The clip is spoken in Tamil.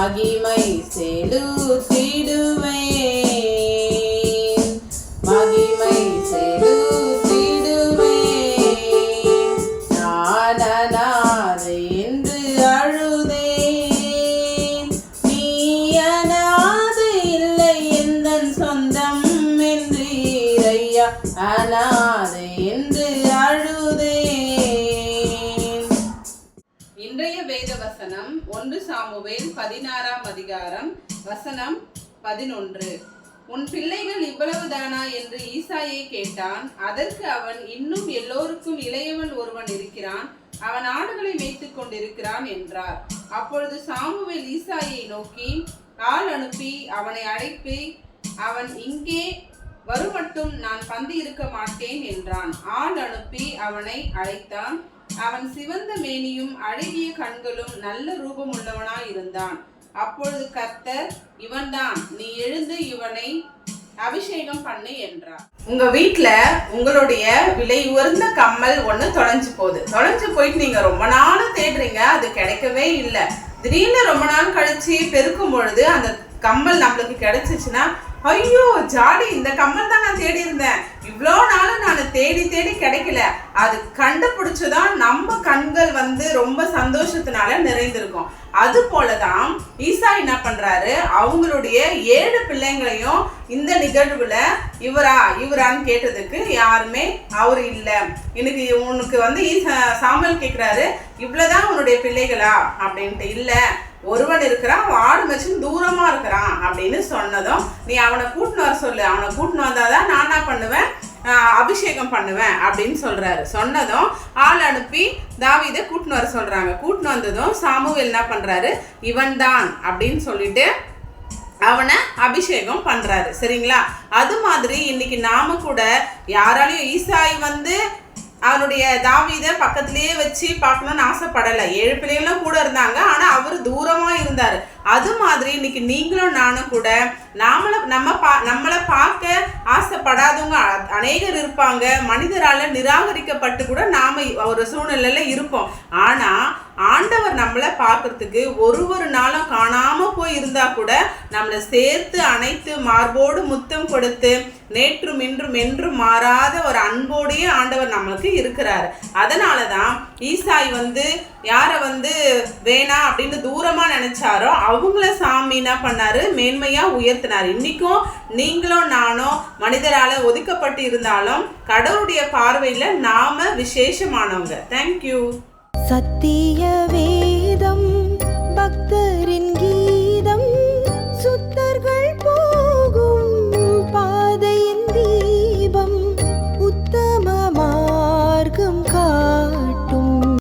மகிமை செலுத்திடுவே மகிமை செலுத்திடுவேன். நான் என்று அழுதேன். நீ இல்லை எந்தன் சொந்தம் என்றீரையா அனாதை என்று வசனம் ஒன்று சாமுவேல் பதினாறாம் அதிகாரம் வசனம் பதினொன்று. உன் பிள்ளைகள் இவ்வளவுதானா? என்று ஈசாயை கேட்டான். அதற்கு அவன் இன்னும் எல்லோருக்கும் இளையவன் ஒருவன் இருக்கிறான். அவன் ஆடுகளை மேய்த்துக் கொண்டிருக்கிறான் என்றார். அப்பொழுது சாமுவேல் ஈசாயை நோக்கி ஆள் அனுப்பி அவனை அழைப்பி அவன் இங்கே வருமட்டும் நான் பந்தி இருக்க மாட்டேன் என்றான். ஆள் அனுப்பி அவனை அழைத்தான். அவன் சிவந்த மேனியும் அழகிய கண்களும் நல்ல ரூபமுள்ளவனாய் இருந்தான். அப்பொழுது கர்த்தர் இவன்தான் நீ எழுந்து இவனை அபிஷேகம் பண்ணு என்றார். உங்க வீட்டுல உங்களுடைய விலை உயர்ந்த கம்மல் ஒண்ணு தொலைஞ்சு போகுது. தொலைஞ்சு போயிட்டு நீங்க ரொம்ப நாள் தேடுறீங்க அது கிடைக்கவே இல்லை. திடீர்னு ரொம்ப நாள் கழிச்சு பெருக்கும் பொழுது அந்த கம்மல் நம்மளுக்கு கிடைச்சிச்சுன்னா ஐயோ ஜாடி இந்த கம்மல் தான் நான் தேடி இருந்தேன் இவ்வளோ நாளும் நான் தேடி தேடி கிடைக்கல. அது கண்டுபிடிச்சுதான் நம்ம கண்கள் வந்து ரொம்ப சந்தோஷத்தினால நிறைந்திருக்கும். அது போலதான் ஈசா என்ன பண்றாரு? அவங்களுடைய ஏழு பிள்ளைங்களையும் இந்த நிகழ்வுல இவரா இவரான்னு கேட்டதுக்கு யாருமே அவர் இல்லை. எனக்கு உனக்கு வந்து ஈசா சாமல் கேட்கிறாரு இவ்வளவுதான் உன்னுடைய பிள்ளைகளா? அப்படின்ட்டு இல்லை. ஒருவன் இருக்கிறான் ஆடு மச்சின்னு தூரமாக இருக்கிறான் அப்படின்னு சொன்னதும் நீ அவனை கூட்டின்னு வர சொல்லு. அவனை கூட்டின்னு வந்தால் தான் நான் என்ன பண்ணுவேன்? அபிஷேகம் பண்ணுவேன் அப்படின்னு சொல்கிறாரு சொன்னதும் ஆள் அனுப்பி தாவீதை கூட்டின்னு வர சொல்கிறாங்க கூட்டின்னு வந்ததும் சாமுவேல் என்ன பண்ணுறாரு இவன் தான் அப்படின்னு சொல்லிட்டு அவனை அபிஷேகம் பண்ணுறாரு சரிங்களா? அது மாதிரி இன்னைக்கு நாம கூட யாராலையும் ஈசாய் வந்து அவனுடைய தாவீத பக்கத்திலேயே வச்சு பார்க்கணும்னு ஆசைப்படலை. ஏழு பிள்ளைகளும் கூட இருந்தாங்க. ஆனால் அவர் தூரமாக இருந்தார். அது மாதிரி இன்னைக்கு நீங்களும் நானும் கூட நாமளை நம்ம பா நம்மளை பார்க்க ஆசைப்படாதவங்க அநேகர் இருப்பாங்க. மனிதரால் நிராகரிக்கப்பட்டு கூட நாம் ஒரு சூழ்நிலையில இருப்போம். ஆனால் நம்மளை பார்க்கறதுக்கு ஒரு ஒரு நாளும் காணாமல் போய் இருந்தால் கூட நம்மளை சேர்த்து அனைத்து மார்போடு முத்தம் கொடுத்து நேற்றும் இன்றும் என்றும் மாறாத ஒரு அன்போடையே ஆண்டவர் நம்மளுக்கு இருக்கிறாரு. அதனால தான் ஈசாய் வந்து யாரை வந்து வேணாம் அப்படின்னு தூரமாக நினச்சாரோ அவங்கள சாமி என்ன பண்ணாரு? மேன்மையாக உயர்த்தினார். இன்றைக்கும் நீங்களும் நானும் மனிதரால் ஒதுக்கப்பட்டு இருந்தாலும் கடவுளுடைய பார்வையில் நாம விசேஷமானவங்க. தேங்க்யூ சத்தியவே கீதம் பக்தரின் கீதம்